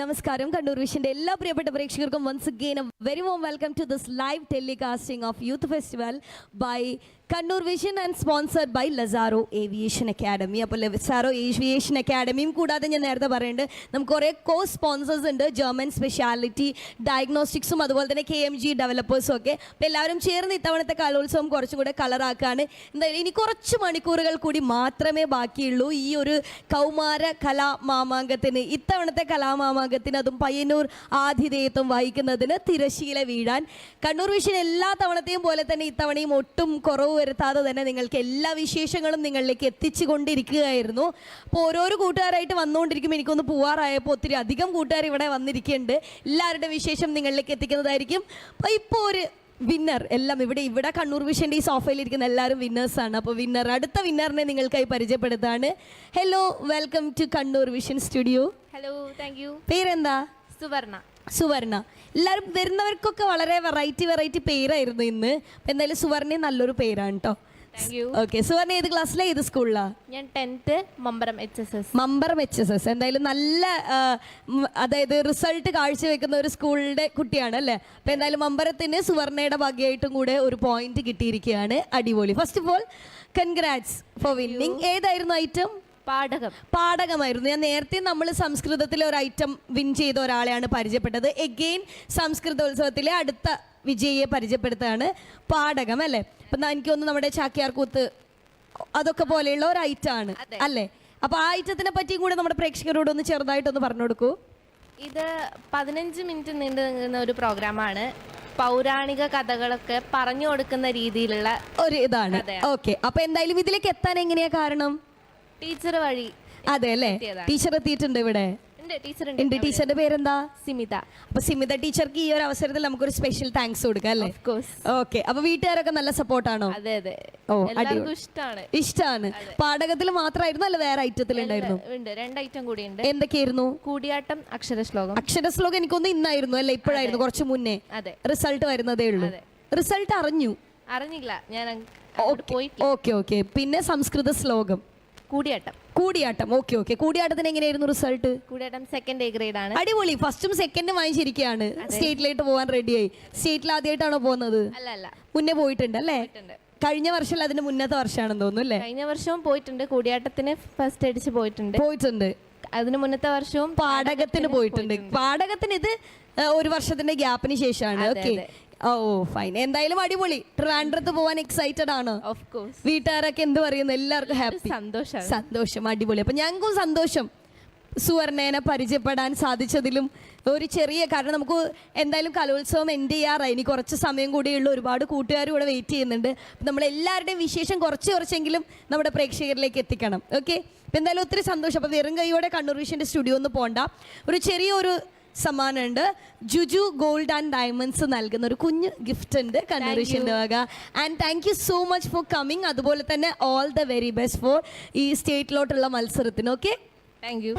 നമസ്കാരം. കണ്ണൂർ വിഷന്റെ എല്ലാ പ്രിയപ്പെട്ട പ്രേക്ഷകർക്കും once again very warm welcome to this live telecasting of youth festival by Kannur vision and sponsored by Lazaro aviation academy അപ്പോൾ Lazaro aviation അക്കാഡമിയും കൂടാതെ ഞാൻ നേരത്തെ പറയുന്നുണ്ട് നമുക്ക് കുറേ കോ സ്പോൺസേഴ്സ് ഉണ്ട് ജർമ്മൻ സ്പെഷ്യാലിറ്റി ഡയഗ്നോസ്റ്റിക്സും അതുപോലെ തന്നെ കെ എം ജി ഡെവലപ്പേഴ്സും ഒക്കെ. അപ്പോൾ എല്ലാവരും ചേർന്ന് ഇത്തവണത്തെ കലോത്സവം കുറച്ചും കൂടെ കളറാക്കാണ് എന്തായാലും ഇനി കുറച്ച് മണിക്കൂറുകൾ കൂടി മാത്രമേ ബാക്കിയുള്ളൂ. ഈ ഒരു കൗമാര കലാമാമാങ്കത്തിന് ഇത്തവണത്തെ കലാമാമാങ്കത്തിന് അതും പയ്യന്നൂർ ആതിഥേയത്വം വഹിക്കുന്നതിന് തിരശീല വീഴാൻ. കണ്ണൂർ വിഷൻ എല്ലാ തവണത്തെയും പോലെ തന്നെ ഇത്തവണയും ഒട്ടും കുറവ് വരുത്താതെ തന്നെ നിങ്ങൾക്ക് എല്ലാ വിശേഷങ്ങളും നിങ്ങളിലേക്ക് എത്തിച്ചു കൊണ്ടിരിക്കുകയായിരുന്നു അപ്പോൾ ഓരോരോ കൂട്ടുകാരായിട്ട് വന്നുകൊണ്ടിരിക്കും എനിക്കൊന്ന് പോവാറായപ്പോൾ ഒത്തിരി അധികം കൂട്ടുകാർ ഇവിടെ വന്നിരിക്കുന്നുണ്ട്. എല്ലാവരുടെ വിശേഷം നിങ്ങളിലേക്ക് എത്തിക്കുന്നതായിരിക്കും. അപ്പോൾ ഇപ്പോൾ ഒരു വിന്നർ എല്ലാം ഇവിടെ ഇവിടെ കണ്ണൂർ വിഷന്റെ ഈ സോഫയിൽ ഇരിക്കുന്ന എല്ലാവരും വിന്നേഴ്സാണ് അപ്പോൾ വിന്നർ അടുത്ത വിന്നറിനെ നിങ്ങൾക്കായി പരിചയപ്പെടുത്താണ് hello welcome to Kannur vision studio hello thank you പേരെന്താ? സുവർണ. സുവർണ. എല്ലാവരും വരുന്നവർക്കൊക്കെ വളരെ വെറൈറ്റി വെറൈറ്റി പേരായിരുന്നു ഇന്ന്. എന്തായാലും സുവർണ നല്ലൊരു പേരാണ് കേട്ടോ ഓക്കെ സുവർണ ഏത് ക്ലാസ്സിലെ ഏത് സ്കൂളിലാ ഞാൻ tenth Mamparam H S S Mamparam H S S എന്തായാലും നല്ല അതായത് റിസൾട്ട് കാഴ്ചവെക്കുന്ന ഒരു സ്കൂളിന്റെ കുട്ടിയാണ് അല്ലേ? അപ്പൊ എന്തായാലും മമ്പരത്തിന് സുവർണയുടെ ഭാഗ്യമായിട്ടും കൂടെ ഒരു പോയിന്റ് കിട്ടിയിരിക്കുകയാണ്. അടിപൊളി. First of all congrats for winning ഏതായിരുന്നു ഐറ്റം പാഠകം. പാഠകമായിരുന്നു. ഞാൻ നേരത്തെ നമ്മൾ സംസ്കൃതത്തിലെ ഒരു ഐറ്റം വിൻ ചെയ്ത ഒരാളെയാണ് പരിചയപ്പെട്ടത്. എഗെയിൻ സംസ്കൃതോത്സവത്തിലെ അടുത്ത വിജയിയെ പരിചയപ്പെടുത്തുകയാണ് പാഠകം അല്ലേ? അപ്പം എനിക്ക് തോന്നുന്നു നമ്മുടെ ചാക്യാർകൂത്ത് അതൊക്കെ പോലെയുള്ള ഒരു ഐറ്റം ആണ് അല്ലേ? അപ്പൊ ആ ഐറ്റത്തിനെ പറ്റിയും കൂടെ നമ്മുടെ പ്രേക്ഷകരോട് ഒന്ന് ചെറുതായിട്ടൊന്ന് പറഞ്ഞു കൊടുക്കൂ. ഇത് പതിനഞ്ച് മിനിറ്റ് നീണ്ടു നിൽക്കുന്ന ഒരു പ്രോഗ്രാമാണ്. പൗരാണിക കഥകളൊക്കെ പറഞ്ഞു കൊടുക്കുന്ന രീതിയിലുള്ള ഒരു ഇതാണ്. ഓക്കെ അപ്പൊ എന്തായാലും ഇതിലേക്ക് എത്താൻ എങ്ങനെയാ കാരണം? ടീച്ചർ വഴി അതെ അല്ലേ. ടീച്ചർ എത്തിയിട്ടുണ്ട് ഇവിടെ. ഉണ്ട് ടീച്ചറിന്റെ പേരെന്താ? സിമിത. അപ്പൊ സിമിത ടീച്ചർക്ക് ഈ ഒരു അവസരത്തിൽ നമുക്കൊരു സ്പെഷ്യൽ താങ്ക്സ് കൊടുക്കാം അല്ലേ? ഓക്കെ അപ്പൊ വീട്ടുകാരൊക്കെ നല്ല സപ്പോർട്ടാണോ അതെ അതെ. ഓ, ഇഷ്ടമാണ് ഇഷ്ടമാണ് പാഠകത്തിൽ മാത്രമായിരുന്നു അല്ല വേറെ ഐറ്റത്തിൽ ഉണ്ടായിരുന്നു ഉണ്ട് രണ്ട് ഐറ്റം കൂടി ഉണ്ട് എന്തൊക്കെയായിരുന്നു? കൂടിയാട്ടം അക്ഷരശ്ലോകം. അക്ഷരശ്ലോകം എനിക്കൊന്ന് ഇന്നായിരുന്നു അല്ലെ? ഇപ്പോഴായിരുന്നു കുറച്ച് മുന്നേ. അതെ. റിസൾട്ട് വരുന്നതേ ഉള്ളൂ. റിസൾട്ട് അറിഞ്ഞു. അറിഞ്ഞില്ല. ഞാൻ ഓക്കെ ഓക്കെ പിന്നെ സംസ്കൃത ശ്ലോകം. കൂടിയാട്ടം. കൂടിയാട്ടം. ഓക്കെ ഓക്കെ കൂടിയാട്ടത്തിന് എങ്ങനെയായിരുന്നു result Koodiyattam second A grade ആണ്. അടിപൊളി. ഫസ്റ്റും സെക്കൻഡും വാങ്ങിച്ചിരിക്കുകയാണ് സ്റ്റേറ്റിലേക്ക് പോകാൻ റെഡിയായി സ്റ്റേറ്റിൽ ആദ്യമായിട്ടാണോ പോകുന്നത്? അല്ല അല്ല. മുന്നേ പോയിട്ടുണ്ട് അല്ലേ? കഴിഞ്ഞ വർഷം അതിന്റെ മുന്നത്തെ വർഷമാണെന്ന് തോന്നുന്നു അല്ലേ? കഴിഞ്ഞ വർഷവും പോയിട്ടുണ്ട്. കൂടിയാട്ടത്തിന് ഫസ്റ്റ് അടിച്ച് പോയിട്ടുണ്ട്. പോയിട്ടുണ്ട്. അതിന് മുന്നത്തെ വർഷവും പാടകത്തിന് പോയിട്ടുണ്ട്. പാടകത്തിന് ഇത് ഒരു വർഷത്തിന്റെ ഗ്യാപ്പിന് ശേഷമാണ്. ഓക്കെ ഓ ഫൈൻ എന്തായാലും അടിപൊളി. ട്രിവാൻഡ്രത്ത് പോവാൻ എക്സൈറ്റഡ് ആണ്. ഓഫ് കോഴ്സ് വീട്ടുകാരൊക്കെ എന്ത് പറയുന്നു? എല്ലാവർക്കും ഹാപ്പി സന്തോഷം സന്തോഷം അടിപൊളി. അപ്പൊ ഞങ്ങൾക്കും സന്തോഷം. സുവർണേനെ പരിചയപ്പെടാൻ സാധിച്ചതിലും ഒരു ചെറിയ കാരണം നമുക്ക് എന്തായാലും കലോത്സവം എൻഡ് ചെയ്യാറായി. ഇനി കുറച്ച് സമയം കൂടിയുള്ള ഒരുപാട് കൂട്ടുകാരും ഇവിടെ വെയിറ്റ് ചെയ്യുന്നുണ്ട്. നമ്മൾ എല്ലാവരുടെയും വിശേഷം കുറച്ച് കുറച്ചെങ്കിലും നമ്മുടെ പ്രേക്ഷകരിലേക്ക് എത്തിക്കണം. ഓക്കെ എന്തായാലും ഒത്തിരി സന്തോഷം. അപ്പോൾ വെറും കൈയോടെ കണ്ണൂർ വിഷന്റെ സ്റ്റുഡിയോ ഒന്ന് പോകണ്ട ഒരു ചെറിയൊരു സമ്മാനമുണ്ട്. ജുജു ഗോൾഡ് ആൻഡ് ഡയമണ്ട്സ് നൽകുന്ന ഒരു കുഞ്ഞ് ഗിഫ്റ്റ് ഉണ്ട്. കണ്ണൂർ വക. And thank you so much for coming അതുപോലെ തന്നെ all the very best for ഈ സ്റ്റേറ്റിലോട്ടുള്ള മത്സരത്തിന്. Okay thank you